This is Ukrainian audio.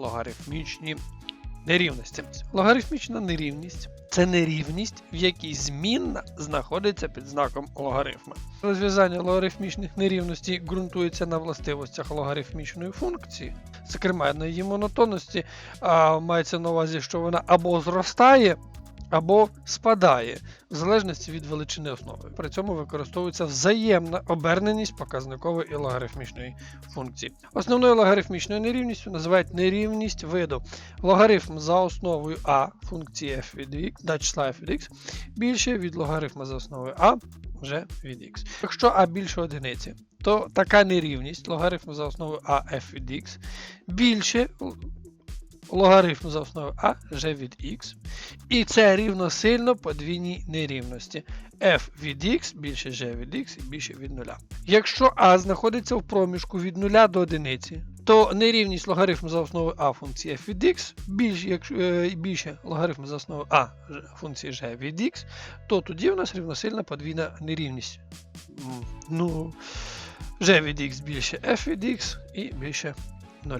логарифмічні нерівності. Логарифмічна нерівність це нерівність, в якій змінна знаходиться під знаком логарифма. Розв'язання логарифмічних нерівностей ґрунтується на властивостях логарифмічної функції, зокрема на її монотонності, а мається на увазі, що вона або зростає, або спадає, в залежності від величини основи. При цьому використовується взаємна оберненість показникової і логарифмічної функції. Основною логарифмічною нерівністю називають нерівність виду. Логарифм за основою а функції f від x, да, числа f від x більше від логарифма за основою а вже від x. Якщо а більше одиниці, то така нерівність логарифм за основою а f від x більше логарифм за основою а вже від x. І це рівносильно подвійній нерівності. f від x більше g від x і більше від 0. Якщо а знаходиться в проміжку від 0 до 1, то нерівність логарифм за основою а функції f від x більше, якщо, е, більше логарифм за основою а функції g від x, то тоді у нас рівносильна подвійна нерівність. Ну, g від x більше f від x і більше 0.